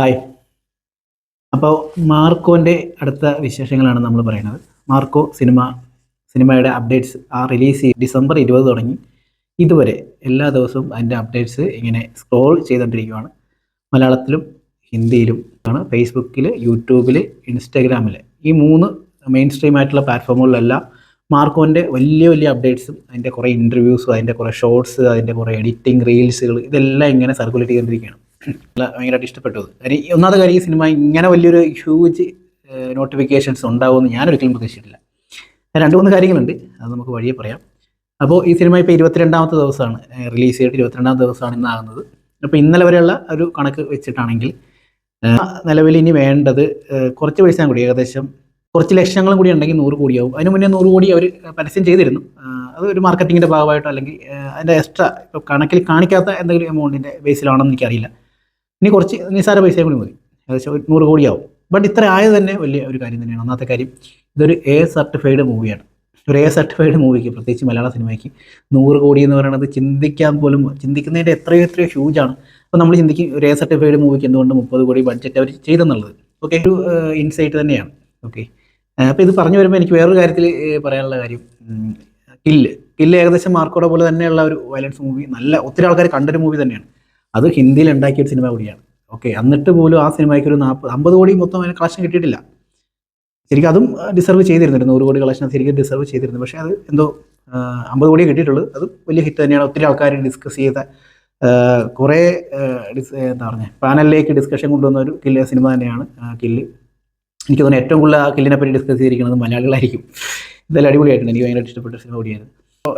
Hi അപ്പോൾ മാർക്കോന്റെ അടുത്ത വിശേഷങ്ങളാണ് നമ്മൾ പറയുന്നത്. മാർക്കോ സിനിമ സിനിമയുടെ അപ്ഡേറ്റ്സ് ആ റിലീസ് ഡിസംബർ ഇരുപത് തുടങ്ങി. ഇതുവരെ എല്ലാ ദിവസവും അതിന്റെ അപ്ഡേറ്റ്സ് ഇങ്ങനെ സ്ക്രോൾ ചെയ്തുകൊണ്ടിരിക്കുകയാണ് മലയാളത്തിലും ഹിന്ദിയിലും ആണ്. ഫേസ്ബുക്കിൽ യൂട്യൂബിൽ ഇൻസ്റ്റാഗ്രാമിൽ ഈ മൂന്ന് മെയിൻ സ്ട്രീം ആയിട്ടുള്ള പ്ലാറ്റ്ഫോമുകളിലെല്ലാം മാർക്കോന്റെ വലിയ വലിയ അപ്ഡേറ്റ്സും അതിന്റെ കുറേ ഇന്റർവ്യൂസും അതിന്റെ കുറേ ഷോർട്സ് അതിന്റെ കുറേ എഡിറ്റിംഗ് റീൽസുകൾ ഇതെല്ലാം ഇങ്ങനെ സർക്കുലേറ്റ് ചെയ്തുകൊണ്ടിരിക്കുകയാണ് ഭയങ്കരമായിട്ട് ഇഷ്ടപ്പെട്ടത് കാര്യം ഒന്നാമത്തെ കാര്യം ഈ സിനിമ ഇങ്ങനെ വലിയൊരു ഹ്യൂജ് നോട്ടിഫിക്കേഷൻസ് ഉണ്ടാവുമെന്ന് ഞാൻ ഒരിക്കലും പ്രതീക്ഷിച്ചിട്ടില്ല രണ്ട് മൂന്ന് കാര്യങ്ങളുണ്ട്. അത് നമുക്ക് വഴിയെ പറയാം. അപ്പോൾ ഈ സിനിമ ഇപ്പോൾ ഇരുപത്തിരണ്ടാമത്തെ ദിവസമാണ്. റിലീസ് ചെയ്തിട്ട് ഇരുപത്തിരണ്ടാമത്തെ ദിവസമാണ് ഇന്നാകുന്നത് അപ്പോൾ ഇന്നലെ വരെയുള്ള ഒരു കണക്ക് വെച്ചിട്ടാണെങ്കിൽ നിലവിൽ ഇനി വേണ്ടത് കുറച്ച് പൈസ കൂടി ഏകദേശം കുറച്ച് ലക്ഷങ്ങളും കൂടി ഉണ്ടെങ്കിൽ നൂറ് കോടിയാവും. അതിന് മുന്നേ നൂറ് കോടി അവർ പരസ്യം ചെയ്തിരുന്നു. അത് ഒരു മാർക്കറ്റിങ്ങിന്റെ ഭാഗമായിട്ടോ അല്ലെങ്കിൽ അതിന്റെ എക്സ്ട്രാ ഇപ്പോൾ കണക്കിൽ കാണിക്കാത്ത എന്തെങ്കിലും എമൗണ്ടിന്റെ ബേസിലാണെന്ന് എനിക്കറിയില്ല. ഇനി കുറച്ച് നിസ്സാര പൈസയും കൂടി മതി. ഏകദേശം ഒരു നൂറ് കോടിയാവും. ബട്ട് ഇത്ര ആയത് തന്നെ വലിയ ഒരു കാര്യം തന്നെയാണ്. ഒന്നാമത്തെ കാര്യം ഇതൊരു എ സർട്ടിഫൈഡ് മൂവിയാണ് ഒരു എ സർട്ടിഫൈഡ് മൂവിക്ക് പ്രത്യേകിച്ച് മലയാള സിനിമയ്ക്ക് നൂറ് കോടി എന്ന് പറയുന്നത് ചിന്തിക്കാൻ പോലും ചിന്തിക്കുന്നതിന്റെ എത്രയോ എത്രയോ ഹ്യൂജാണ് അപ്പോൾ നമ്മൾ ചിന്തിക്കും ഒരു എ സർട്ടിഫൈഡ് മൂവിക്ക് എന്തുകൊണ്ട് മുപ്പത് കോടി ബഡ്ജറ്റ് അവർ ചെയ്തെന്നുള്ളത്. ഓക്കെ ഒരു ഇൻസൈറ്റ് തന്നെയാണ്. ഓക്കെ അപ്പോൾ ഇത് പറഞ്ഞു വരുമ്പോൾ എനിക്ക് വേറൊരു കാര്യത്തിൽ പറയാനുള്ള കാര്യം കില്ല് കില്ല് ഏകദേശം മാർക്കോടെ പോലെ തന്നെയുള്ള ഒരു വയലൻസ് മൂവി നല്ല ഒത്തിരി ആൾക്കാർ കണ്ടൊരു മൂവി തന്നെയാണ്. അത് ഹിന്ദിയിൽ ഉണ്ടാക്കിയ ഒരു സിനിമ കൂടിയാണ്. ഓക്കെ എന്നിട്ട് പോലും ആ സിനിമയ്ക്ക് ഒരു നാൽപ്പത് അമ്പത് കോടി മൊത്തം അതിന് കളക്ഷൻ കിട്ടിയിട്ടില്ല. ശരിക്കും അതും ഡിസർവ് ചെയ്തിരുന്നുണ്ട് നൂറ് കോടി കളക്ഷൻ ശരിക്കും ഡിസർവ് ചെയ്തിരുന്നു. പക്ഷേ അത് എന്തോ അമ്പത് കോടിയേ കിട്ടിയിട്ടുള്ളൂ. അത് വലിയ ഹിറ്റ് തന്നെയാണ്. ഒത്തിരി ആൾക്കാർ ഡിസ്കസ് ചെയ്ത കുറേ ഡിസ് എന്താ പറഞ്ഞത് പാനലിലേക്ക് ഡിസ്കഷൻ കൊണ്ടുവന്ന ഒരു കില്ല് സിനിമ തന്നെയാണ് കില്ല് എനിക്ക് തോന്നുന്നു ഏറ്റവും കൂടുതൽ ആ കില്ലിനെ പറ്റി ഡിസ്കസ് ചെയ്തിരിക്കുന്നത് മലയാളികളായിരിക്കും. ഇതെല്ലാം അടിപൊളിയായിട്ടുണ്ട്. എനിക്ക് ഭയങ്കര ഇഷ്ടപ്പെട്ട സിനിമ കൂടിയായിരുന്നു.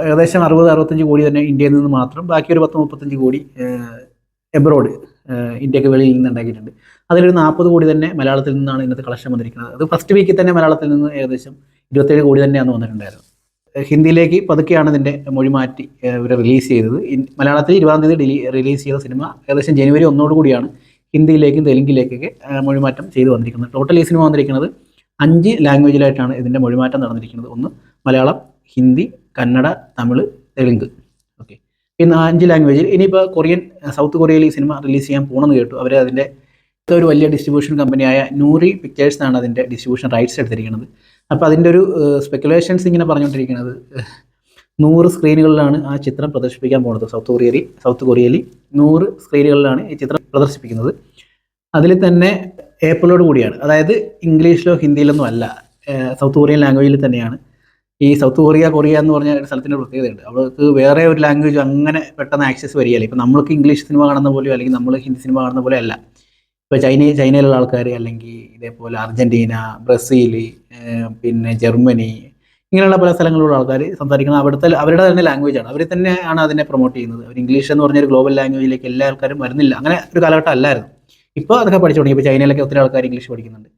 ഏകദേശം അറുപത് അറുപത്തഞ്ച് കോടി തന്നെ ഇന്ത്യയിൽ നിന്ന് മാത്രം. ബാക്കി ഒരു പത്ത് മുപ്പത്തഞ്ച് കോടി എബ്രോഡ് ഇന്ത്യയ്ക്ക് വെളിയിൽ നിന്ന് ഉണ്ടാക്കിയിട്ടുണ്ട് അതിലൊരു നാൽപ്പത് കോടി തന്നെ മലയാളത്തിൽ നിന്നാണ് ഇന്നത്തെ കളക്ഷൻ വന്നിരിക്കുന്നത്. അത് ഫസ്റ്റ് വീക്കിൽ തന്നെ മലയാളത്തിൽ നിന്ന് ഏകദേശം ഇരുപത്തേഴ് കോടി തന്നെയാണ് വന്നിട്ടുണ്ടായിരുന്നത്. ഹിന്ദിയിലേക്ക് പതുക്കെയാണ് ഇതിന്റെ മൊഴി മാറ്റി ഇവർ റിലീസ് ചെയ്തത്. മലയാളത്തിൽ ഇരുപതാം തീയതി റിലീസ് ചെയ്ത സിനിമ ഏകദേശം ജനുവരി ഒന്നോട് കൂടിയാണ് ഹിന്ദിയിലേക്കും തെലുങ്കിലേക്കൊക്കെ മൊഴിമാറ്റം ചെയ്തു വന്നിരിക്കുന്നത്. ടോട്ടൽ ഈ സിനിമ വന്നിരിക്കുന്നത് അഞ്ച് ലാംഗ്വേജിലായിട്ടാണ് ഇതിന്റെ മൊഴിമാറ്റം നടന്നിരിക്കുന്നത്. ഒന്ന് മലയാളം ഹിന്ദി കന്നഡ തമിഴ് തെലുങ്ക്. ഇന്ന് അഞ്ച് ലാംഗ്വേജിൽ ഇനിയിപ്പോൾ കൊറിയൻ സൗത്ത് കൊറിയയിൽ ഈ സിനിമ റിലീസ് ചെയ്യാൻ പോകണമെന്ന് കേട്ടു. അവർ അതിന്റെ ഒരു വലിയ ഡിസ്ട്രിബ്യൂഷൻ കമ്പനിയായ നൂറി പിക്ചേഴ്സാണ് അതിന്റെ ഡിസ്ട്രിബ്യൂഷൻ റൈറ്റ്സ് എടുത്തിരിക്കുന്നത് അപ്പോൾ അതിന്റെ ഒരു സ്പെക്കുലേഷൻസ് ഇങ്ങനെ പറഞ്ഞുകൊണ്ടിരിക്കുന്നത് നൂറ് സ്ക്രീനുകളിലാണ് ആ ചിത്രം പ്രദർശിപ്പിക്കാൻ പോകുന്നത് സൗത്ത് കൊറിയയിൽ സൗത്ത് കൊറിയയിൽ നൂറ് സ്ക്രീനുകളിലാണ് ഈ ചിത്രം പ്രദർശിപ്പിക്കുന്നത്. അതിൽ തന്നെ ഏപ്രിലോട് കൂടിയാണ്. അതായത് ഇംഗ്ലീഷിലോ ഹിന്ദിയിലൊന്നും അല്ല. സൗത്ത് കൊറിയൻ ലാംഗ്വേജിൽ തന്നെയാണ്. ഈ സൗത്ത് കൊറിയ കൊറിയ എന്ന് പറഞ്ഞ ഒരു സ്ഥലത്തിന്റെ പ്രത്യേകതയുണ്ട്. അവർക്ക് വേറെ ഒരു ലാംഗ്വേജ് അങ്ങനെ പെട്ടെന്ന് ആക്സസ് വരികയില്ല. ഇപ്പം നമ്മൾക്ക് ഇംഗ്ലീഷ് സിനിമ കാണുന്ന പോലെയോ അല്ലെങ്കിൽ നമ്മൾ ഹിന്ദി സിനിമ കാണുന്ന പോലെ അല്ല. ഇപ്പോൾ ചൈന ചൈനയിലുള്ള ആൾക്കാർ അല്ലെങ്കിൽ ഇതേപോലെ അർജന്റീന ബ്രസീൽ പിന്നെ ജർമ്മനി ഇങ്ങനെയുള്ള പല സ്ഥലങ്ങളിലുള്ള ആൾക്കാർ സംസാരിക്കുന്നത് അവിടുത്തെ അവരുടെ തന്നെ ലാംഗ്വേജാണ് അവർ തന്നെയാണ് അതിനെ പ്രൊമോട്ട് ചെയ്യുന്നത്. അവർ ഇംഗ്ലീഷ് എന്ന് പറഞ്ഞൊരു ഗ്ലോബൽ ലാംഗ്വേജിലേക്ക് എല്ലാ ആൾക്കാരും വരുന്നില്ല. അങ്ങനെ ഒരു കാലഘട്ടം അല്ലായിരുന്നു. ഇപ്പോൾ അതൊക്കെ പഠിച്ചു തുടങ്ങി. ഇപ്പോൾ ചൈനയിലൊക്കെ ഒത്തിരി ആൾക്കാർ ഇംഗ്ലീഷ് പഠിക്കുന്നുണ്ട്.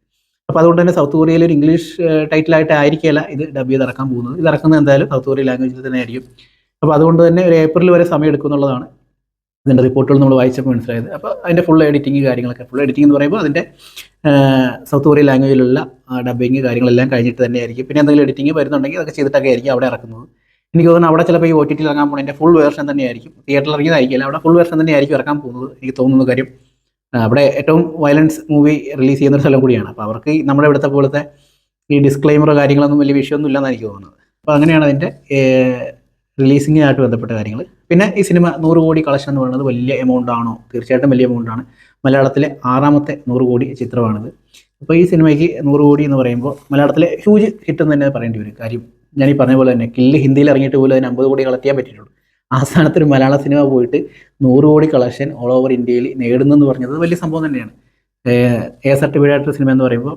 അപ്പോൾ അതുകൊണ്ട് തന്നെ സൗത്ത് കൊറിയയിൽ ഒരു ഇംഗ്ലീഷ് ടൈറ്റിലായിട്ട് ആയിരിക്കില്ല ഇത് ഡബ് ചെയ്ത് ഇറക്കാൻ പോകുന്നത്. ഇത് ഇറക്കുന്നത് എന്തായാലും സൗത്ത് കൊറിയ ലാംഗ്വേജിൽ തന്നെ ആയിരിക്കും. അപ്പോൾ അതുകൊണ്ട് തന്നെ ഒരു ഏപ്രിൽ വരെ സമയം എടുക്കും എന്നുള്ളതാണ് ഇതിന്റെ റിപ്പോർട്ടുകൾ നമ്മൾ വായിച്ചപ്പോൾ മനസ്സിലായത്. അപ്പോൾ അതിന്റെ ഫുൾ എഡിറ്റിംഗ് കാര്യങ്ങളൊക്കെ. ഫുൾ എഡിറ്റിംഗ് എന്ന് പറയുമ്പോൾ അതിന്റെ സൗത്ത് കൊറിയ ലാംഗ്വേജിലുള്ള ഡബിങ് കാര്യങ്ങളെല്ലാം കഴിഞ്ഞിട്ട് തന്നെ ആയിരിക്കും. പിന്നെ എന്തെങ്കിലും എഡിറ്റിംഗ് വരുന്നുണ്ടെങ്കിൽ അതൊക്കെ ചെയ്തിട്ടൊക്കെ ആയിരിക്കും അവിടെ ഇറക്കുന്നത്. എനിക്ക് തോന്നുന്നു അവിടെ ചിലപ്പോൾ ഈ ഒ ടി ടി ഇറങ്ങാൻ പോകുന്നതിന്റെ ഫുൾ വേർഷൻ തന്നെയായിരിക്കും തിയേറ്ററിൽ ഇറങ്ങിയതായിരിക്കില്ല. അവിടെ ഫുൾ വേർഷൻ തന്നെയായിരിക്കും ഇറക്കാൻ പോകുന്നത്. എനിക്ക് തോന്നുന്ന കാര്യം. അവിടെ ഏറ്റവും വയലൻസ് മൂവി റിലീസ് ചെയ്യുന്ന ഒരു സ്ഥലം കൂടിയാണ്. അപ്പോൾ അവർക്ക് നമ്മുടെ ഇവിടുത്തെ പോലത്തെ ഈ ഡിസ്ക്ലൈമർ കാര്യങ്ങളൊന്നും വലിയ വിഷയമൊന്നും ഇല്ലെന്നാണ് എനിക്ക് തോന്നുന്നത്. അപ്പോൾ അങ്ങനെയാണ് അതിന്റെ റിലീസിങ്ങായിട്ട് ബന്ധപ്പെട്ട കാര്യങ്ങൾ പിന്നെ ഈ സിനിമ നൂറ് കോടി കളക്ഷൻ എന്ന് പറയുന്നത് വലിയ എമൗണ്ട് ആണോ? തീർച്ചയായിട്ടും വലിയ എമൗണ്ട് ആണ്. മലയാളത്തിലെ ആറാമത്തെ നൂറ് കോടി ചിത്രമാണിത്. അപ്പോൾ ഈ സിനിമയ്ക്ക് നൂറ് കോടി എന്ന് പറയുമ്പോൾ മലയാളത്തിലെ ഹ്യൂജ് ഹിറ്റ് എന്ന് തന്നെ പറയേണ്ടി വരും. കാര്യം ഞാൻ ഈ പറഞ്ഞ പോലെ തന്നെ കില്ല് ഹിന്ദിയിൽ ഇറങ്ങിയിട്ട് പോലും അതിന് അമ്പത് കോടി കളക്ട് ചെയ്യാൻ പറ്റിയിട്ടുള്ളൂ. ആ ഒരു മലയാള സിനിമ പോയിട്ട് നൂറ് കോടി കളക്ഷൻ ഓൾ ഓവർ ഇന്ത്യയിൽ നേടുന്നെന്ന് പറഞ്ഞത്. വലിയ സംഭവം തന്നെയാണ്. എ സർട്ടിഫൈഡ് ആയിട്ടുള്ള സിനിമ എന്ന് പറയുമ്പോൾ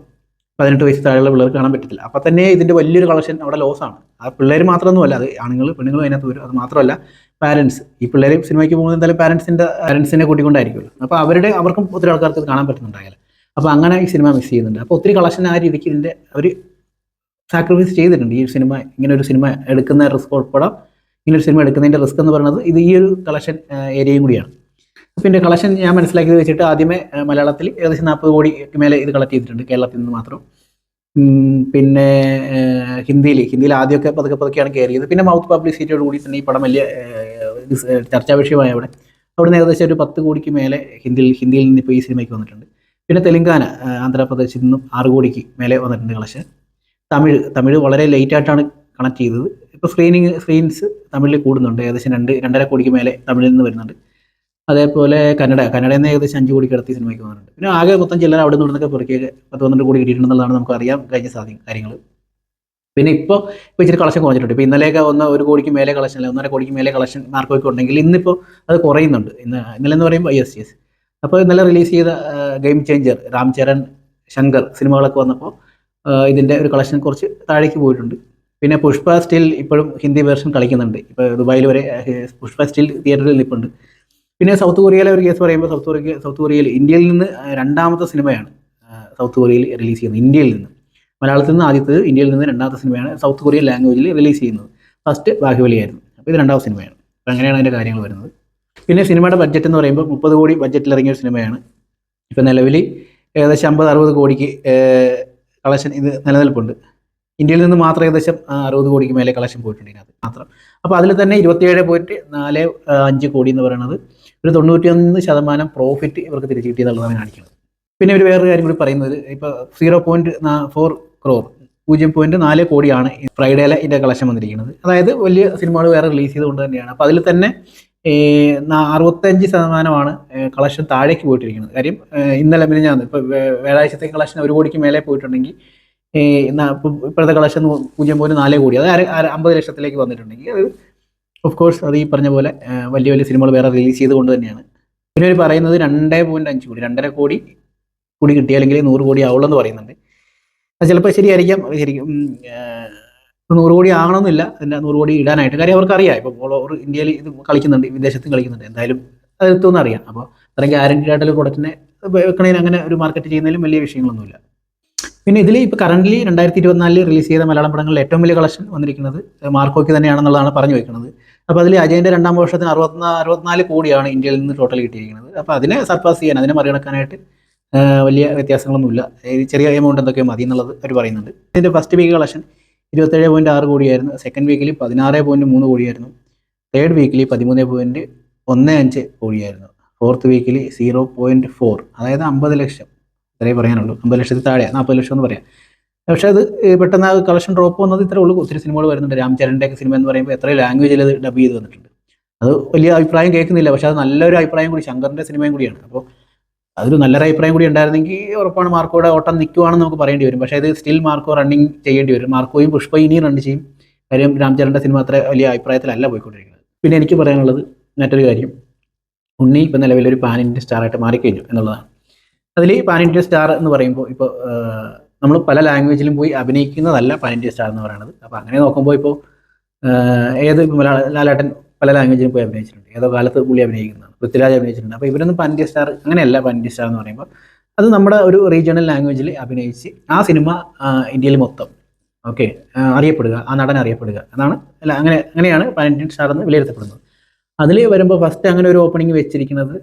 പതിനെട്ട് വയസ്സ് താഴെയുള്ള പിള്ളേർ കാണാൻ പറ്റത്തില്ല. അപ്പം തന്നെ ഇതിന്റെ വലിയൊരു കളക്ഷൻ അവിടെ ലോസാണ് ആ പിള്ളേർ മാത്രമൊന്നുമല്ല അത് ആണുങ്ങൾ പെണ്ണുങ്ങൾ അതിനകത്ത് വരും. അത് മാത്രമല്ല പാരൻസ് ഈ പിള്ളേർ സിനിമയ്ക്ക് പോകുന്നത് എന്തായാലും പാരൻസിന്റെ പാരൻസിനെ കൂട്ടിക്കൊണ്ടായിരിക്കുമല്ലോ. അപ്പോൾ അവരുടെ അവർക്കും ഒത്തിരി ആൾക്കാർക്ക് കാണാൻ പറ്റുന്നുണ്ടായാലും. അപ്പോൾ അങ്ങനെ ഈ സിനിമ മിസ് ചെയ്യുന്നുണ്ട്. അപ്പോൾ ഒത്തിരി കളക്ഷൻ ആ രീതിക്ക് ഇതിന്റെ അവർ സാക്രിഫൈസ് ചെയ്തിട്ടുണ്ട്. ഈ സിനിമ ഇങ്ങനെ ഒരു സിനിമ എടുക്കുന്ന റിസ്ക് ഉൾപ്പെടെ ഇങ്ങനെ സിനിമ എടുക്കുന്നതിന്റെ റിസ്ക് എന്ന് പറയുന്നത് ഇത് ഈ ഒരു കളക്ഷൻ ഏരിയയും കൂടിയാണ്. പിന്നെ കളക്ഷൻ ഞാൻ മനസ്സിലാക്കിയത് വെച്ചിട്ട് ആദ്യമേ മലയാളത്തിൽ ഏകദേശം നാൽപ്പത് കോടി മേലെ ഇത് കളക്ട് ചെയ്തിട്ടുണ്ട് കേരളത്തിൽ നിന്ന് മാത്രം. പിന്നെ ഹിന്ദിയിൽ ഹിന്ദിയിൽ ആദ്യമൊക്കെ പതുക്കെ പതുക്കെയാണ് കയറിയത്. പിന്നെ മൗത്ത് പബ്ലിസിറ്റിയോട് കൂടി തന്നെ ഈ പടം വലിയ ചർച്ചാ വിഷയമായ അവിടെ അവിടെ. നിന്ന് ഏകദേശം ഒരു പത്ത് കോടിക്ക് മേലെ ഹിന്ദിയിൽ ഹിന്ദിയിൽ നിന്ന് ഇപ്പോൾ ഈ സിനിമയ്ക്ക് വന്നിട്ടുണ്ട്. പിന്നെ തെലുങ്കാന ആന്ധ്രാപ്രദേശിൽ നിന്നും ആറ് കോടിക്ക് മേലെ വന്നിട്ടുണ്ട് കളക്ഷൻ തമിഴ് തമിഴ് വളരെ ലേറ്റായിട്ടാണ് കണക്ട് ചെയ്തത്. ഇപ്പോൾ സ്ക്രീനിങ് സ്ക്രീൻസ് തമിഴിൽ കൂടുന്നുണ്ട്. ഏകദേശം രണ്ട് രണ്ടര കോടിക്ക് മേലെ തമിഴിൽ നിന്ന് വരുന്നുണ്ട്. അതേപോലെ കന്നഡ കന്നഡയിൽ നിന്ന് ഏകദേശം അഞ്ച് കോടി കിടത്തി സിനിമയ്ക്ക് വന്നിട്ടുണ്ട്. പിന്നെ ആകെ മൊത്തം ചിലർ അവിടെ നിന്നൊക്കെ പുറത്തേക്ക് പത്ത് പന്ത്രണ്ട് കോടി കിട്ടിയിട്ടുണ്ടെന്നുള്ളതാണ് നമുക്ക് അറിയാം കഴിഞ്ഞ സാധ്യം കാര്യങ്ങൾ പിന്നെ ഇപ്പോൾ ഇപ്പോൾ ഇച്ചിരി കളക്ഷൻ കുറഞ്ഞിട്ടുണ്ട്. ഇപ്പോൾ ഇന്നലെയൊക്കെ ഒന്ന് ഒരു കോടിക്ക് മേലെ കളക്ഷൻ അല്ല ഒന്നര കോടിക്ക് മേലെ കളക്ഷൻ മാർക്കൊക്കെ ഉണ്ടെങ്കിൽ ഇന്നിപ്പോൾ അത് കുറയുന്നുണ്ട്. ഇന്ന് ഇന്നലെ എന്ന് പറയുമ്പോൾ യെസ് യെസ് അപ്പോൾ ഇന്നലെ റിലീസ് ചെയ്ത ഗെയിം ചേഞ്ചർ രാം ചരൺ ശങ്കർ സിനിമകളൊക്കെ വന്നപ്പോൾ ഇതിന്റെ ഒരു കളക്ഷൻ കുറച്ച് താഴേക്ക് പോയിട്ടുണ്ട്. പിന്നെ പുഷ്പ സ്റ്റിൽ ഇപ്പോഴും ഹിന്ദി വേർഷൻ കളിക്കുന്നുണ്ട്. ഇപ്പോൾ ദുബായിൽ വരെ പുഷ്പ സ്റ്റിൽ തിയേറ്ററിൽ നിൽപ്പുണ്ട്. പിന്നെ സൗത്ത് കൊറിയയിലെ ഒരു കേസ് പറയുമ്പോൾ സൗത്ത് കൊറിയ സൗത്ത് കൊറിയയിൽ ഇന്ത്യയിൽ നിന്ന് രണ്ടാമത്തെ സിനിമയാണ് സൗത്ത് കൊറിയയിൽ റിലീസ് ചെയ്യുന്നത്. ഇന്ത്യയിൽ നിന്ന്. മലയാളത്തിൽ നിന്ന് ആദ്യത്തെ ഇന്ത്യയിൽ നിന്ന് രണ്ടാമത്തെ സിനിമയാണ് സൗത്ത് കൊറിയൻ ലാംഗ്വേജിൽ റിലീസ് ചെയ്യുന്നത്. ഫസ്റ്റ് ബാഹുബലിയായിരുന്നു അപ്പോൾ ഇത് രണ്ടാമത്തെ സിനിമയാണ്. അപ്പോൾ അങ്ങനെയാണ് അതിന്റെ കാര്യങ്ങൾ വരുന്നത്. പിന്നെ സിനിമയുടെ ബഡ്ജറ്റ് എന്ന് പറയുമ്പോൾ മുപ്പത് കോടി ബഡ്ജറ്റിൽ ഇറങ്ങിയ ഒരു സിനിമയാണ്. ഇപ്പോൾ നിലവിൽ ഏകദേശം അമ്പത് അറുപത് കോടിക്ക് കളക്ഷൻ ഇത് നിലനിൽപ്പുണ്ട്. ഇന്ത്യയിൽ നിന്ന് മാത്രം ഏകദേശം അറുപത് കോടിക്ക് മേലെ കളക്ഷൻ പോയിട്ടുണ്ട് ഇതിനകത്ത് മാത്രം. അപ്പോൾ അതിൽ തന്നെ ഇരുപത്തിയേഴ് പോയിന്റ് നാല് അഞ്ച് കോടി എന്ന് പറയുന്നത് ഒരു തൊണ്ണൂറ്റിയൊന്ന് ശതമാനം പ്രോഫിറ്റ് ഇവർക്ക് തിരിച്ചു കിട്ടിയെന്നുള്ളതാണ് കാണിക്കുന്നത്. പിന്നെ ഒരു വേറൊരു കാര്യം കൂടി പറയുന്നത് ഇപ്പോൾ സീറോ പോയിന്റ് ഫോർ ക്രോർ പൂജ്യം പോയിന്റ് നാല് കോടിയാണ് ഫ്രൈഡേയിലെ ഇതിന്റെ കളക്ഷൻ വന്നിരിക്കുന്നത്. അതായത് വലിയ സിനിമകൾ വേറെ റിലീസ് ചെയ്തുകൊണ്ട് തന്നെയാണ്. അപ്പോൾ അതിൽ തന്നെ അറുപത്തഞ്ച് ശതമാനമാണ് കളക്ഷൻ താഴേക്ക് പോയിട്ടിരിക്കുന്നത്. കാര്യം ഇന്നലെ പിന്നെ ഞാൻ ഇപ്പോൾ വ്യാഴാഴ്ചത്തെ കളക്ഷൻ ഒരു കോടിക്ക് മേലെ പോയിട്ടുണ്ടെങ്കിൽ ഇപ്പം ഇപ്പോഴത്തെ കളക്ഷൻ പൂജ്യം പോയിന്റ് നാല് കോടി. അത് അമ്പത് ലക്ഷത്തിലേക്ക് വന്നിട്ടുണ്ടെങ്കിൽ അത് ഓഫ് കോഴ്സ് അത് ഈ പറഞ്ഞ പോലെ വലിയ വലിയ സിനിമകൾ വേറെ റിലീസ് ചെയ്തുകൊണ്ട് തന്നെയാണ്. പിന്നെ അവർ പറയുന്നത് രണ്ടേ പോയിന്റ് അഞ്ച് കോടി രണ്ടര കോടി കൂടി കിട്ടിയാലെങ്കിൽ നൂറ് കോടി ആവുള്ളൂ എന്ന് പറയുന്നുണ്ട്. അത് ചിലപ്പോൾ ശരിയായിരിക്കാം ശരിക്കും നൂറ് കോടി ആകണമെന്നില്ല അതിന്റെ നൂറ് കോടി ഇടാനായിട്ട്. കാര്യം അവർക്ക് അറിയാം ഇപ്പോൾ ഓൾ ഓവർ ഇന്ത്യയിൽ ഇത് കളിക്കുന്നുണ്ട് വിദേശത്തും കളിക്കുന്നുണ്ട്. എന്തായാലും അത് എത്തുമെന്ന് അറിയാം. അപ്പോൾ അത്രയും ഗ്യാരണ്ടി ആയിട്ടുള്ള പ്രൊഡക്റ്റിനെ വെക്കണതിന് അങ്ങനെ ഒരു മാർക്കറ്റ് ചെയ്യുന്നതിലും വലിയ വിഷയങ്ങളൊന്നുമില്ല. പിന്നെ ഇതിൽ ഇപ്പോൾ കറന്റ് രണ്ടായിരത്തി ഇരുപത്തിനാലിൽ റിലീസ് ചെയ്ത മലയാളം പടങ്ങളിൽ ഏറ്റവും വലിയ കളക്ഷൻ വന്നിരിക്കുന്നത് മാർക്കോയ്ക്ക് തന്നെയാണെന്നുള്ളതാണ് പറഞ്ഞു വെക്കുന്നത്. അപ്പോൾ അതിൽ അജയന്റെ രണ്ടാം വർഷത്തിന് അറുപത്തിനാ അറുപത്തിനാല് കോടിയാണ് ഇന്ത്യയിൽ നിന്ന് ടോട്ടൽ കിട്ടിയിരിക്കുന്നത്. അപ്പോൾ അതിനെ സർപ്പാസ് ചെയ്യാൻ അതിനെ മറികടക്കാനായിട്ട് വലിയ വ്യത്യാസങ്ങളൊന്നുമില്ല. ചെറിയ എമൗണ്ട് എന്തൊക്കെ മതി എന്നുള്ളത് അവർ പറയുന്നുണ്ട്. ഇതിന്റെ ഫസ്റ്റ് വീക്ക് കളക്ഷൻ ഇരുപത്തേഴ് പോയിന്റ് ആറ് കോടിയായിരുന്നു. സെക്കൻഡ് വീക്കിൽ പതിനാറ് പോയിന്റ് മൂന്ന് കോടിയായിരുന്നു. തേർഡ് വീക്കിൽ പതിമൂന്ന് പോയിന്റ് ഒന്ന് അഞ്ച് കോടിയായിരുന്നു. ഫോർത്ത് വീക്കിൽ സീറോ പോയിന്റ് ഫോർ അതായത് അമ്പത് ലക്ഷം. ഇത്രേ പറയാനുള്ളൂ. അമ്പത് ലക്ഷത്തിൽ താഴെ നാൽപ്പത് ലക്ഷം എന്ന് പറയാം. പക്ഷേ അത് പെട്ടെന്ന് ആ കളക്ഷൻ ഡ്രോപ്പ് വന്നത് ഇത്രേ ഉള്ളൂ. ഒത്തിരി സിനിമകൾ വരുന്നുണ്ട്. രാംചരന്റെ ഒക്കെ സിനിമ എന്ന് പറയുമ്പോൾ എത്ര ലാംഗ്വേജിൽ അത് ഡബ് ചെയ്ത് വന്നിട്ടുണ്ട്. അത് വലിയ അഭിപ്രായം കേൾക്കുന്നില്ല. പക്ഷേ അത് നല്ലൊരു അഭിപ്രായം കൂടി ശങ്കറിന്റെ സിനിമയും കൂടിയാണ്. അപ്പോൾ അതൊരു നല്ലൊരു അഭിപ്രായം കൂടി ഉണ്ടായിരുന്നെങ്കിൽ ഉറപ്പാണ് മാർക്കോയുടെ ഓട്ടം നിൽക്കുവാണെന്ന് നമുക്ക് പറയേണ്ടി വരും. പക്ഷേ ഇത് സ്റ്റിൽ മാർക്കോ റണ്ണിങ് ചെയ്യേണ്ടി വരും. മാർക്കോയും പുഷ്പ ഇനിയും റൺ ചെയ്യും. കാര്യം രാംചരന്റെ സിനിമ അത്ര വലിയ അഭിപ്രായത്തിലല്ല പോയിക്കൊണ്ടിരിക്കുന്നത്. പിന്നെ എനിക്ക് പറയാനുള്ളത് മറ്റൊരു കാര്യം. ഉണ്ണി ഇപ്പം നിലവിലൊരു ഇന്ത്യൻ സ്റ്റാറായിട്ട് മാറിക്കഴിഞ്ഞു എന്നുള്ളതാണ്. അതിൽ പാൻ ഇന്ത്യ സ്റ്റാർ എന്ന് പറയുമ്പോൾ ഇപ്പോൾ നമ്മൾ പല ലാംഗ്വേജിലും പോയി അഭിനയിക്കുന്നതല്ല പാൻ ഇന്ത്യ സ്റ്റാർ എന്ന് പറയുന്നത് അപ്പോൾ അങ്ങനെ നോക്കുമ്പോൾ ഇപ്പോൾ ഏത് ലാലേട്ടൻ പല ലാംഗ്വേജിലും പോയി അഭിനയിച്ചിട്ടുണ്ട്. ഏതോ കാലത്ത് പുള്ളി അഭിനയിക്കുന്നതാണ്. പൃഥ്വിരാജ് അഭിനയിച്ചിട്ടുണ്ട്. അപ്പോൾ ഇവരൊന്നും പാൻ ഇന്ത്യ സ്റ്റാർ അങ്ങനെയല്ല പാൻ ഇന്ത്യ സ്റ്റാർ എന്ന് പറയുമ്പോൾ അത് നമ്മുടെ ഒരു റീജിയണൽ ലാംഗ്വേജിൽ അഭിനയിച്ച് ആ സിനിമ ഇന്ത്യയിൽ മൊത്തം. ഓക്കെ അറിയപ്പെടുക. ആ നടൻ അറിയപ്പെടുക. അതാണ് അല്ല അങ്ങനെ അങ്ങനെയാണ് പാൻ ഇന്ത്യൻ സ്റ്റാർ എന്ന് വിലയിരുത്തപ്പെടുന്നത്. അതിൽ വരുമ്പോൾ ഫസ്റ്റ് അങ്ങനെ ഒരു ഓപ്പണിംഗ് വെച്ചിരിക്കുന്നത്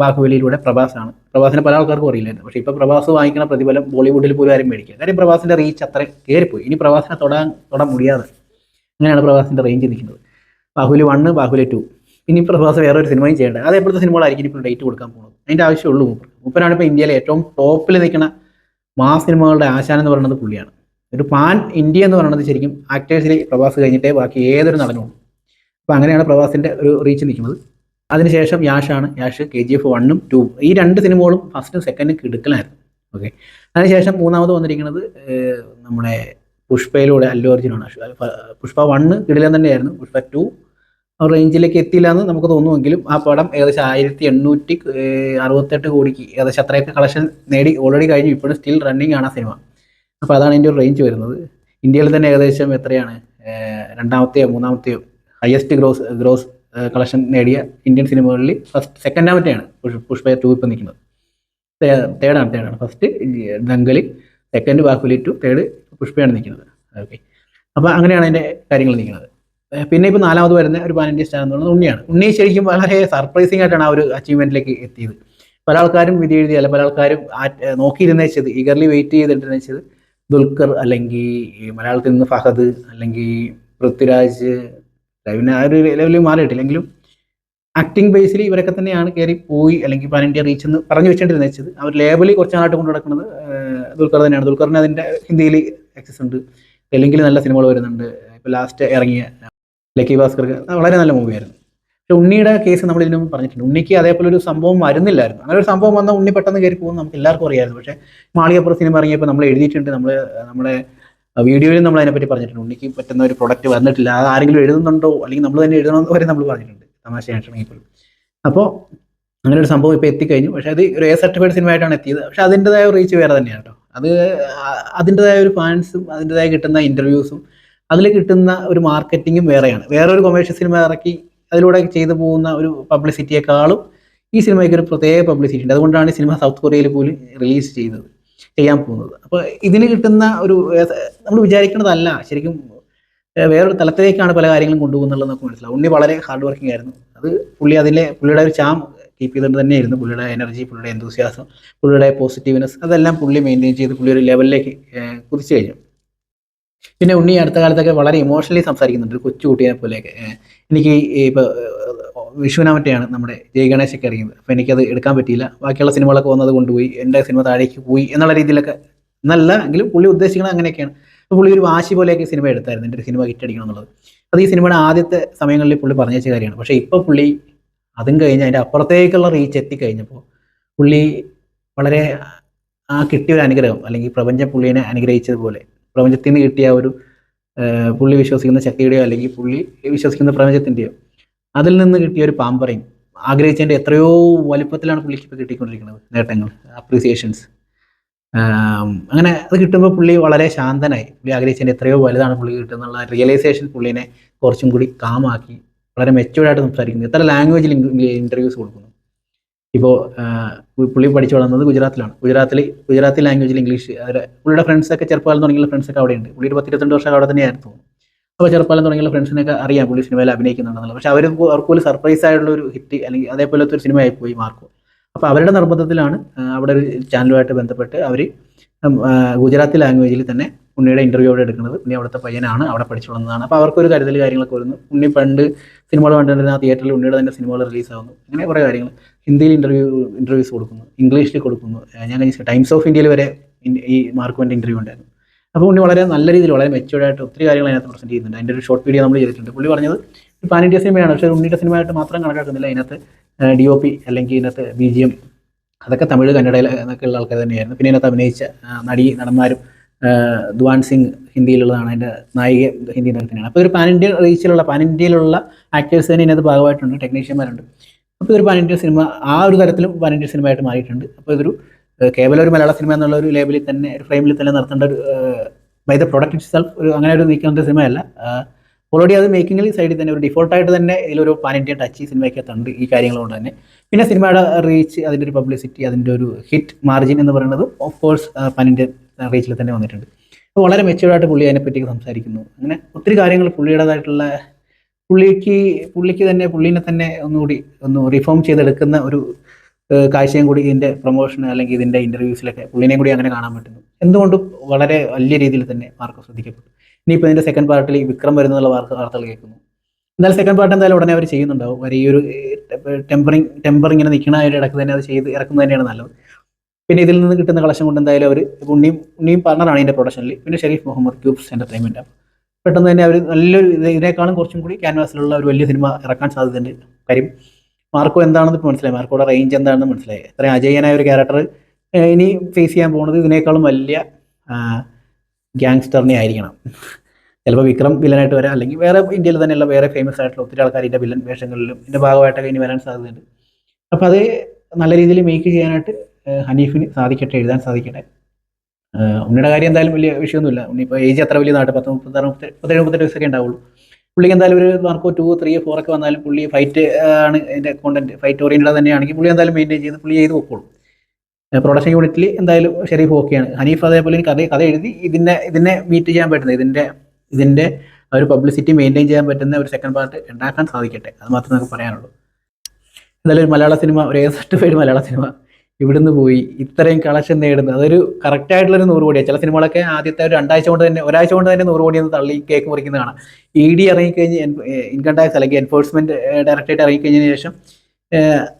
ബാഹുബലിയിലൂടെ പ്രഭാസാണ്. പ്രഭാസിനെ പല ആൾക്കാർക്കും അറിയില്ലായിരുന്നു. പക്ഷേ ഇപ്പോൾ പ്രഭാസ് വാങ്ങിക്കുന്ന പ്രതിഫലം ബോളിവുഡിൽ പോലും ആരും മേടിക്കുക കാര്യം പ്രഭാസിന്റെ റീച്ച് അത്ര കയറിപ്പോയി. ഇനി പ്രഭാസിനെ തൊടാൻ തൊടാൻ മുടിയാതെ. അങ്ങനെയാണ് പ്രഭാസിന്റെ റേഞ്ച് നിൽക്കുന്നത്. ബാഹുലി വണ്ണ് ബാഹുലി ടു ഇനി പ്രഭാസ് വേറെ ഒരു സിനിമയും ചെയ്യേണ്ടത് അത് എപ്പോഴത്തെ സിനിമകളായിരിക്കും ഇപ്പോൾ ഡേറ്റ് കൊടുക്കാൻ പോകുന്നത്? അതിന്റെ ആവശ്യമുള്ളൂ മൂപ്പർ മൂപ്പനാണ് ഇപ്പോൾ ഇന്ത്യയിലെ ഏറ്റവും ടോപ്പിൽ നിൽക്കുന്ന മാസ് സിനിമകളുടെ ആശാൻ എന്ന് പറയുന്നത് പുള്ളിയാണ്. ഒരു പാൻ ഇന്ത്യ എന്ന് പറയുന്നത് ശരിക്കും ആക്ടേഴ്സിൽ പ്രഭാസ് കഴിഞ്ഞിട്ടേ ബാക്കി ഏതൊരു നടനുള്ളൂ അപ്പോൾ അങ്ങനെയാണ് പ്രവാസിന്റെ ഒരു റീച്ച് നിൽക്കുന്നത്. അതിനുശേഷം യാഷാണ് യാഷ് കെ ജി എഫ് വണ്ണും ടൂ ഈ രണ്ട് സിനിമകളും ഫസ്റ്റും സെക്കൻഡും കിടുക്കലായിരുന്നു ഓക്കെ അതിനുശേഷം മൂന്നാമത് വന്നിരിക്കുന്നത് നമ്മുടെ പുഷ്പയിലൂടെ അല്ലു അർജുനാണ്. പുഷ്പ വണ്ണ് കിടിലൻ തന്നെയായിരുന്നു പുഷ്പ ടു റേഞ്ചിലേക്ക് എത്തിയില്ല എന്ന് നമുക്ക് തോന്നുമെങ്കിലും ആ പടം ഏകദേശം ആയിരത്തി എണ്ണൂറ്റി അറുപത്തെട്ട് കോടിക്ക് ഏകദേശം അത്രയൊക്കെ കളക്ഷൻ നേടി ഓൾറെഡി കഴിഞ്ഞു. ഇപ്പോഴും സ്റ്റിൽ റണ്ണിങ് ആണ് ആ സിനിമ. അപ്പോൾ അതാണ് എന്റെ ഒരു റേഞ്ച് വരുന്നത്. ഇന്ത്യയിൽ തന്നെ ഏകദേശം എത്രയാണ്? രണ്ടാമത്തെയോ മൂന്നാമത്തെയോ ഹയസ്റ്റ് ഗ്രോസ് ഗ്രോസ് കളക്ഷൻ നേടിയ ഇന്ത്യൻ സിനിമകളിൽ ഫസ്റ്റ് സെക്കൻഡാമത്തെയാണ് പുഷ് പുഷ്പ ടു ഇപ്പം നിൽക്കുന്നത്. തേർഡാണ് തേർഡാണ് ഫസ്റ്റ് ദംഗലി സെക്കൻഡ് ബാഹുലി ടു തേർഡ് പുഷ്പയാണ് നിൽക്കുന്നത്. ഓക്കെ അപ്പോൾ അങ്ങനെയാണ് അതിന്റെ കാര്യങ്ങൾ നിൽക്കുന്നത്. പിന്നെ ഇപ്പോൾ നാലാമത് വരുന്ന ഒരു ഇന്ത്യ സ്റ്റാർ എന്ന് പറയുന്നത് ഉണ്ണിയാണ്. ഉണ്ണി ശരിക്കും വളരെ സർപ്രൈസിംഗ് ആയിട്ടാണ് ആ ഒരു അച്ചീവ്മെന്റിലേക്ക് എത്തിയത്. പല ആൾക്കാരും വിധി എഴുതി അല്ല പല ആൾക്കാരും നോക്കിയിരുന്ന വെച്ചത് ഈഗർലി വെയിറ്റ് ചെയ്തിട്ട് വെച്ചത് ദുൽഖർ അല്ലെങ്കിൽ മലയാളത്തിൽ നിന്ന് ഫഹദ് അല്ലെങ്കിൽ പൃഥ്വിരാജ് പിന്നെ ആ ഒരു ലെവലിൽ മാറിയിട്ടില്ലെങ്കിലും ആക്ടിങ് ബേസിൽ ഇവരൊക്കെ തന്നെയാണ് കയറി പോയി അല്ലെങ്കിൽ പാൻ ഇന്ത്യ റീച്ച് എന്ന് പറഞ്ഞു വെച്ചിട്ടുണ്ട് വെച്ചത്. അവർ ലേബലിൽ കുറച്ച് നാളായിട്ട് കൊണ്ട് നടക്കുന്നത് ദുൽഖർ തന്നെയാണ്. ദുൽഖറിന് അതിന്റെ ഹിന്ദിയിൽ ആക്സസ് ഉണ്ട്. തെലുങ്കിൽ നല്ല സിനിമകൾ വരുന്നുണ്ട്. ഇപ്പോൾ ലാസ്റ്റ് ഇറങ്ങിയ ലക്കി ഭാസ്കർ വളരെ നല്ല മൂവിയായിരുന്നു പക്ഷെ ഉണ്ണിയുടെ കേസ് നമ്മൾ ഇതിനു പറഞ്ഞിട്ടുണ്ട്. ഉണ്ണിക്ക് അതേപോലെ ഒരു സംഭവം വരുന്നില്ലായിരുന്നു. അങ്ങനെ ഒരു സംഭവം വന്നാൽ ഉണ്ണി പെട്ടെന്ന് കയറി പോകും നമുക്ക് എല്ലാവർക്കും അറിയാമായിരുന്നു. പക്ഷേ മാളികപ്പുറം സിനിമ ഇറങ്ങിയപ്പോൾ നമ്മൾ എഴുതിയിട്ടുണ്ട്. നമ്മൾ നമ്മുടെ വീഡിയോയിൽ നമ്മൾ അതിനെപ്പറ്റി പറഞ്ഞിട്ടുണ്ട്. ഉണ്ണിക്ക് പറ്റുന്ന ഒരു പ്രൊഡക്റ്റ് വന്നിട്ടില്ല. അത് ആരെങ്കിലും എഴുതുന്നുണ്ടോ? അല്ലെങ്കിൽ നമ്മൾ തന്നെ എഴുതണമെന്ന് വരെ നമ്മൾ പറഞ്ഞിട്ടുണ്ട്. തമാശയാണെങ്കിൽ പോലും. അപ്പോൾ അങ്ങനെ ഒരു സംഭവം ഇപ്പോൾ എത്തിക്കഴിഞ്ഞു. പക്ഷേ അത് ഒരു എ സർട്ടിഫൈഡ് സിനിമ ആയിട്ടാണ് എത്തിയത്. പക്ഷേ അതിന്റെതായ റീച്ച് വേറെ തന്നെയാണ് കേട്ടോ. അത് അതിന്റെതായ ഒരു ഫാൻസും അതിന്റെതായ കിട്ടുന്ന ഇന്റർവ്യൂസും അതിൽ കിട്ടുന്ന ഒരു മാർക്കറ്റിങ്ങും വേറെയാണ്. വേറെ ഒരു കൊമേഴ്ഷ്യൽ സിനിമ ഇറക്കി അതിലൂടെ ചെയ്തു പോകുന്ന ഒരു പബ്ലിസിറ്റിയെക്കാളും ഈ സിനിമയ്ക്ക് ഒരു പ്രത്യേക പബ്ലിസിറ്റി ഉണ്ട്. അതുകൊണ്ടാണ് ഈ സിനിമ സൗത്ത് കൊറിയയിൽ പോലും റിലീസ് ചെയ്തത്. ചെയ്യാൻ പോകുന്നത്. അപ്പോൾ ഇതിന് കിട്ടുന്ന ഒരു നമ്മൾ വിചാരിക്കുന്നതല്ല. ശരിക്കും വേറൊരു തലത്തിലേക്കാണ് പല കാര്യങ്ങളും കൊണ്ടുപോകുന്നുള്ളത് നമുക്ക് മനസ്സിലാവും. ഉണ്ണി വളരെ ഹാർഡ് വർക്കിംഗ് ആയിരുന്നു. അത് പുള്ളി അതിലെ പുള്ളിയുടെ ഒരു ചാം കീപ്പ് ചെയ്തുകൊണ്ട് തന്നെയായിരുന്നു. പുള്ളിയുടെ എനർജി പുള്ളിയുടെ എന്തൂസിയാസം പുള്ളിയുടെ പോസിറ്റീവ്നെസ് അതെല്ലാം പുള്ളി മെയിന്റെയിൻ ചെയ്ത് പുള്ളി ഒരു ലെവലിലേക്ക് ഏഹ് കുതിച്ചു കഴിഞ്ഞു. പിന്നെ ഉണ്ണി അടുത്ത കാലത്തൊക്കെ വളരെ ഇമോഷണലി സംസാരിക്കുന്നുണ്ട്. ഒരു കൊച്ചു കുട്ടീനെ പോലെയൊക്കെ എനിക്ക് ഇപ്പോൾ വിഷുവിനാമറ്റെയാണ് നമ്മുടെ ജയ് ഗണേശൊക്കെ ഇറങ്ങിയത് അപ്പോൾ എനിക്കത് എടുക്കാൻ പറ്റിയില്ല. ബാക്കിയുള്ള സിനിമകളൊക്കെ വന്നത് കൊണ്ടുപോയി. എന്റെ സിനിമ താഴേക്ക് പോയി എന്നുള്ള രീതിയിലൊക്കെ എന്നല്ല എങ്കിലും പുള്ളി ഉദ്ദേശിക്കുന്നത് അങ്ങനെയൊക്കെയാണ്. പുള്ളി ഒരു വാശി പോലെയൊക്കെ സിനിമ എടുത്തായിരുന്നു. എന്റെ ഒരു സിനിമ ഹിറ്റ് അടിക്കണം എന്നുള്ളത്. അത് ഈ സിനിമയുടെ ആദ്യത്തെ സമയങ്ങളിൽ പുള്ളി പറഞ്ഞു വെച്ച കാര്യമാണ്. പക്ഷേ ഇപ്പോൾ പുള്ളി അതും കഴിഞ്ഞ് അതിന്റെ അപ്പുറത്തേക്കുള്ള റീച്ച് എത്തിക്കഴിഞ്ഞപ്പോൾ പുള്ളി വളരെ ആ കിട്ടിയ ഒരു അനുഗ്രഹം അല്ലെങ്കിൽ പ്രപഞ്ചം പുള്ളിനെ അനുഗ്രഹിച്ചതുപോലെ പ്രപഞ്ചത്തിൽ നിന്ന് കിട്ടിയ ഒരു പുള്ളി വിശ്വസിക്കുന്ന ശക്തിയുടെയോ അല്ലെങ്കിൽ പുള്ളി വിശ്വസിക്കുന്ന പ്രപഞ്ചത്തിന്റെയോ അതിൽ നിന്ന് കിട്ടിയ ഒരു പാമ്പറിങ് ആഗ്രഹിച്ചതിന്റെ എത്രയോ വലുപ്പത്തിലാണ് പുള്ളിക്ക് ഇപ്പോൾ കിട്ടിക്കൊണ്ടിരിക്കുന്നത് നേട്ടങ്ങൾ അപ്രീസിയേഷൻസ് അങ്ങനെ അത് കിട്ടുമ്പോൾ പുള്ളി വളരെ ശാന്തനായി. പുള്ളി ആഗ്രഹിച്ചതിന്റെ എത്രയോ വലുതാണ് പുള്ളി കിട്ടുന്നുള്ള റിയലൈസേഷൻ പുള്ളിനെ കുറച്ചും കൂടി കാമാക്കി വളരെ മെച്ചുവേർഡായിട്ട് സംസാരിക്കുന്നു. എത്ര ലാംഗ്വേജിൽ ഇന്റർവ്യൂസ് കൊടുക്കുന്നു. ഇപ്പോൾ പുള്ളി പഠിച്ചു വളർന്നത് ഗുജറാത്തിലാണ്. ഗുജറാത്തിൽ ഗുജറാത്തി ലാംഗ്വേജിൽ ഇംഗ്ലീഷ് അവരെ പുള്ളിയുടെ ഫ്രണ്ട്സൊക്കെ ചെറുപ്പകാലം തുടങ്ങിയുള്ള ഫ്രണ്ട്സൊക്കെ അവിടെയുണ്ട്. പുള്ളിയുടെ പത്തിരുപത്തിരണ്ട് വർഷം അവിടെ തന്നെയായിരുന്നു അപ്പോൾ ചെറുപ്പകാലം തുടങ്ങിയുള്ള ഫ്രണ്ട്സിനൊക്കെ അറിയാം പുള്ളി സിനിമയിൽ അഭിനയിക്കുന്നുണ്ടെന്നുള്ളത്. പക്ഷേ അവർ അവർക്ക് പോലും സർപ്രൈസ് ആയിട്ടുള്ള ഒരു ഹിറ്റ് അല്ലെങ്കിൽ അതേപോലത്തെ ഒരു സിനിമയായി പോയി മാർക്കോ. അപ്പോൾ അവരുടെ നിർബന്ധത്തിലാണ് അവിടെ ഒരു ചാനലുമായിട്ട് ബന്ധപ്പെട്ട് അവർ ഗുജറാത്തി ലാംഗ്വേജിൽ തന്നെ ഉണ്ണിയുടെ ഇന്റർവ്യൂ അവിടെ എടുക്കുന്നത്. ഉണ്ണി അവിടുത്തെ പയ്യനാണ് അവിടെ പഠിച്ചുള്ളതാണ് വളർന്നതാണ് അപ്പോൾ അവർക്കൊരു കരുതൽ കാര്യങ്ങളൊക്കെ വരുന്നു. ഉണ്ണി പണ്ട് സിനിമകൾ കണ്ടിരുന്ന ആ തിയേറ്ററിൽ ഉണ്ണിയുടെ തന്നെ സിനിമകൾ റിലീസാകുന്നു അങ്ങനെ കുറേ കാര്യങ്ങൾ. ഹിന്ദിയിൽ ഇന്റർവ്യൂ ഇന്റർവ്യൂസ് കൊടുക്കുന്നു ഇംഗ്ലീഷിൽ കൊടുക്കുന്നു. ഞാൻ കഴിഞ്ഞ ടൈംസ് ഓഫ് ഇന്ത്യയിൽ വരെ ഈ മാർക്കുവിന്റെ ഇന്റർവ്യൂ ഉണ്ടായിരുന്നു. അപ്പോൾ പുള്ളി വളരെ നല്ല രീതിയിൽ വളരെ മെച്ചുവേർഡ് ആയിട്ട് ഒത്തിരി കാര്യങ്ങൾ അതിനകത്ത് പ്രസന്റ് ചെയ്യുന്നുണ്ട്. അതിന്റെ ഒരു ഷോർട്ട് വീഡിയോ നമ്മൾ ചെയ്തിട്ടുണ്ട്. പുള്ളി പറഞ്ഞത് പാൻ ഇന്ത്യ സിനിമയാണ് പക്ഷേ ഉണ്ണിയുടെ സിനിമയായിട്ട് മാത്രം കണക്കാക്കുന്നില്ല. അതിനകത്ത് ഡി ഒ പി അല്ലെങ്കിൽ ഇതിനകത്ത് ബി ജി എം അതൊക്കെ തമിഴ് കന്നഡയിൽ എന്നൊക്കെ ഉള്ള ആൾക്കാർ തന്നെയായിരുന്നു. പിന്നെ ഇതിനകത്ത് അഭിനയിച്ച നടി നടന്മാരും ദുവാൻ സിംഗ് ഹിന്ദിയിലുള്ളതാണ്. അതിന്റെ നായിക ഹിന്ദി തന്നെയാണ്. അപ്പോൾ ഒരു പാൻ ഇന്ത്യ റീച്ചിലുള്ള പാൻ ഇന്ത്യയിലുള്ള ആക്ടേഴ്സ് തന്നെ ഇതിനകത്ത് ഭാഗമായിട്ടുണ്ട്. ടെക്നീഷ്യന്മാരുണ്ട് അപ്പോൾ ഇതൊരു പാൻ ഇന്ത്യ സിനിമ ആ ഒരു തരത്തിലും പാൻ ഇന്ത്യൻ സിനിമയായിട്ട് മാറിയിട്ടുണ്ട്. അപ്പോൾ ഇതൊരു കേവലം ഒരു മലയാള സിനിമ എന്നുള്ള ഒരു ലേബലിൽ തന്നെ ഒരു ഫ്രെയിമിൽ തന്നെ നടത്തേണ്ട ഒരു by the product itself ഒരു അങ്ങനെ ഒരു നീക്കേണ്ട സിനിമയല്ല ഓൾറെഡി അത് മേക്കിങ്ങിൽ സൈഡിൽ തന്നെ ഒരു ഡിഫോൾട്ടായിട്ട് തന്നെ ഇതിലൊരു പാൻ ഇന്ത്യ ടച്ച് സിനിമയ്ക്കകത്തുണ്ട് ഈ കാര്യങ്ങൾ കൊണ്ട് തന്നെ. പിന്നെ സിനിമയുടെ റീച്ച് അതിന്റെ ഒരു പബ്ലിസിറ്റി അതിന്റെ ഒരു ഹിറ്റ് മാർജിൻ എന്ന് പറയുന്നത് ഓഫ് കോഴ്സ് പാൻ ഇന്ത്യ റീച്ചിൽ തന്നെ വന്നിട്ടുണ്ട്. അപ്പോൾ വളരെ മെച്ചുവേർഡായിട്ട് പുള്ളി അതിനെപ്പറ്റി സംസാരിക്കുന്നു. അങ്ങനെ ഒത്തിരി കാര്യങ്ങൾ പുള്ളിയുടേതായിട്ടുള്ള പുള്ളിക്ക് പുള്ളിക്ക് തന്നെ പുള്ളിനെ തന്നെ ഒന്നുകൂടി ഒന്ന് റിഫോം ചെയ്തെടുക്കുന്ന ഒരു കാഴ്ചയും കൂടി ഇതിന്റെ പ്രൊമോഷൻ അല്ലെങ്കിൽ ഇതിന്റെ ഇന്റർവ്യൂസിലൊക്കെ പുള്ളിനെയും കൂടി അങ്ങനെ കാണാൻ പറ്റുന്നു. എന്തുകൊണ്ടും വളരെ വലിയ രീതിയിൽ തന്നെ മാർക്ക് ശ്രദ്ധിക്കപ്പെട്ടു. ഇനിയിപ്പോൾ ഇതിന്റെ സെക്കൻഡ് പാർട്ടിൽ വിക്രം വരുന്നുള്ള വാർത്ത വാർത്തകൾ കേൾക്കുന്നു. എന്തായാലും സെക്കൻഡ് പാർട്ട് എന്തായാലും ഉടനെ അവർ ചെയ്യുന്നുണ്ടാവും. അവർ ഈ ഒരു ടെമ്പറിങ് ടെമ്പറിങ് ഇങ്ങനെ നിൽക്കണ ഒരു ഇടയ്ക്ക് തന്നെ അത് ചെയ്ത് ഇറക്കുന്നത് തന്നെയാണ് നല്ലത്. പിന്നെ ഇതിൽ നിന്ന് കിട്ടുന്ന കളക്ഷൻ കൊണ്ട് എന്തായാലും അവർ ഉണ്ണിയും ഉണ്ണിയും പാർട്ണറാണ് ഇതിന്റെ പ്രൊഡക്ഷനിൽ. പിന്നെ ഷെരീഫ് മുഹമ്മദ് ക്യൂബ്സ് എന്റർടൈൻമെന്റ് പെട്ടെന്ന് തന്നെ അവർ നല്ലൊരു ഇത് ഇതിനേക്കാളും കുറച്ചും കൂടി ക്യാൻവാസിലുള്ള ഒരു വലിയ സിനിമ ഇറക്കാൻ സാധ്യതയുണ്ട്. കാര്യം മാർക്കോ എന്താണെന്ന് ഇപ്പോൾ മനസ്സിലായി. മാർക്കോയുടെ റേഞ്ച് എന്താണെന്ന് മനസ്സിലായി. അത്രയും അജയനായ ഒരു ക്യാരക്ടർ ഇനി ഫേസ് ചെയ്യാൻ പോകുന്നത് ഇതിനേക്കാളും വലിയ ഗ്യാങ്സ്റ്ററിനെ ആയിരിക്കണം. ചിലപ്പോൾ വിക്രം വില്ലനായിട്ട് വരാം. അല്ലെങ്കിൽ വേറെ ഇന്ത്യയിൽ തന്നെയുള്ള വേറെ ഫേമസ് ആയിട്ടുള്ള ഒത്തിരി ആൾക്കാർ ഇതിന്റെ വില്ലൻ വേഷങ്ങളിലും ഇതിന്റെ ഭാഗമായിട്ടൊക്കെ ഇനി വരാൻ സാധ്യതയുണ്ട്. അപ്പോൾ അത് നല്ല രീതിയിൽ മേക്ക് ചെയ്യാനായിട്ട് ഹനീഫിന് സാധിക്കട്ടെ എഴുതാൻ സാധിക്കട്ടെ. ഉണ്ണിയുടെ കാര്യം എന്തായാലും വലിയ വിഷയമൊന്നുമില്ല. ഉണ്ണി ഇപ്പോൾ ഏജ് അത്ര വലിയ നാട്ട് പത്ത് മുപ്പത്താറ് മുപ്പത്തി മുപ്പത്തേഴ് മുപ്പത്തെട്ട് വയസ്സൊക്കെ ഉണ്ടാവുള്ളൂ. പുള്ളിക്ക് എന്തായാലും ഒരു മാർക്കോ ടു ത്രീ ഫോർ ഒക്കെ വന്നാലും പുള്ളി ഫൈറ്റ് ആണ് എന്റെ കോണ്ടന്റ് ഫൈറ്റ് ഓറിയന്റഡ് തന്നെയാണെങ്കിൽ പുള്ളി എന്തായാലും മെയിന്റെയിൻ ചെയ്ത് പുള്ളി ചെയ്ത് പൊക്കോളും. പ്രൊഡക്ഷൻ യൂണിറ്റിൽ എന്തായാലും ഷെരീഫ് ഓക്കെയാണ് ഹനീഫ് അതേപോലെ എനിക്ക് കഥ കഥ എഴുതി ഇതിനെ ഇതിനെ മീറ്റ് ചെയ്യാൻ പറ്റുന്ന ഇതിന്റെ ഇതിന്റെ ഒരു പബ്ലിസിറ്റി മെയിന്റെയിൻ ചെയ്യാൻ പറ്റുന്ന ഒരു സെക്കൻഡ് പാർട്ട് ഉണ്ടാക്കാൻ സാധിക്കട്ടെ. അത് മാത്രമേ നമുക്ക് പറയാനുള്ളൂ. എന്തായാലും ഒരു മലയാള സിനിമ ഒരു സർട്ടിഫൈഡ് മലയാള സിനിമ ഇവിടുന്ന് പോയി ഇത്രയും കളക്ഷൻ നേടുന്നത്. അതൊരു കറക്റ്റ് ആയിട്ടുള്ളൊരു നൂറ് കോടിയാണ് ചില സിനിമകളൊക്കെ ആദ്യത്തെ ഒരു രണ്ടാഴ്ച കൊണ്ട് തന്നെ ഒരാഴ്ച കൊണ്ട് തന്നെ നൂറ് കോടിയെന്ന് തള്ളി കേക്ക് മുറിക്കുന്ന കാണാം. ഇ ഡി ഇറങ്ങിക്കഴിഞ്ഞ് ഇൻകം ടാക്സ് അല്ലെങ്കിൽ എൻഫോഴ്സ്മെന്റ് ഡയറക്ടറേറ്റ് ഇറങ്ങിക്കഴിഞ്ഞതിന് ശേഷം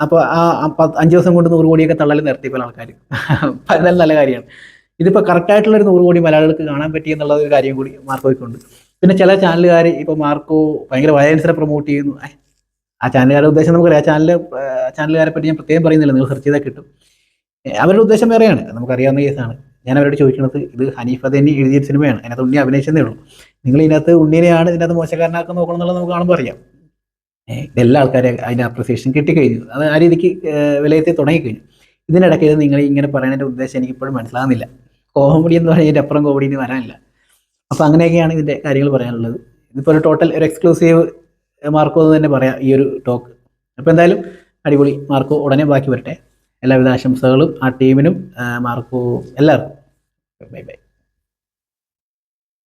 അപ്പോൾ ആ അഞ്ച് ദിവസം കൊണ്ട് നൂറ് കോടിയൊക്കെ തള്ളൽ നിർത്തി പല ആൾക്കാർ നല്ല നല്ല കാര്യമാണ്. ഇതിപ്പോൾ കറക്റ്റ് ആയിട്ടുള്ളൊരു നൂറ് കോടി മലയാളികൾക്ക് കാണാൻ പറ്റി എന്നുള്ള ഒരു കാര്യം കൂടി മാർക്കോയ്ക്കുണ്ട് പിന്നെ ചില ചാനലുകാർ ഇപ്പോൾ മാർക്കോ ഭയങ്കര വയലൻസിനെ പ്രൊമോട്ട് ചെയ്യുന്നു. ആ ചാനലുകാരുടെ ഉദ്ദേശം നമുക്കറിയാം. ആ ചാനൽ ചാനലുകാരെ പറ്റി ഞാൻ പ്രത്യേകം പറയുന്നില്ല. നിങ്ങൾ സെർച്ച് ചെയ്താൽ കിട്ടും. അവരുടെ ഉദ്ദേശം വേറെയാണ്. നമുക്കറിയാവുന്ന കേസാണ്. ഞാൻ അവരോട് ചോദിക്കുന്നത് ഇത് ഹനീഫ് തന്നെ എഴുതിയ സിനിമയാണ്. അതിനകത്ത് ഉണ്ണി അഭിനയിച്ചതേ ഉള്ളൂ. നിങ്ങൾ ഇതിനകത്ത് ഉണ്ണിനെയാണ് ഇതിനകത്ത് മോശക്കാരനാക്കാൻ നോക്കണം എന്നുള്ളത് നമുക്ക് കാണുമ്പോൾ അറിയാം. ഇതെല്ലാ ആൾക്കാരെ അതിന്റെ അപ്രിസിയേഷൻ കിട്ടിക്കഴിഞ്ഞു. അത് ആ രീതിക്ക് വിലയിരുത്തി തുടങ്ങിക്കഴിഞ്ഞു. ഇതിനിടയ്ക്ക് ഇത് നിങ്ങൾ ഇങ്ങനെ പറയുന്നതിന്റെ ഉദ്ദേശം എനിക്ക് ഇപ്പോഴും മനസ്സിലാകുന്നില്ല. കോമഡി എന്ന് പറഞ്ഞാൽ ഇതിന്റെ അപ്പുറം കോമഡി എന്ന് വരാനില്ല. അപ്പോൾ അങ്ങനെയൊക്കെയാണ് ഇതിന്റെ കാര്യങ്ങൾ പറയാനുള്ളത്. ഇതിപ്പോൾ ഒരു ടോട്ടൽ ഒരു എക്സ്ക്ലൂസീവ് മാർക്കോ എന്ന് തന്നെ പറയാം ഈ ഒരു ടോക്ക് അപ്പോൾ എന്തായാലും അടിപൊളി മാർക്കോ ഉടനെ ബാക്കി വരട്ടെ. എല്ലാവിധ ആശംസകളും ആ ടീമിനും മാർക്കു എല്ലാവർക്കും. Bye bye.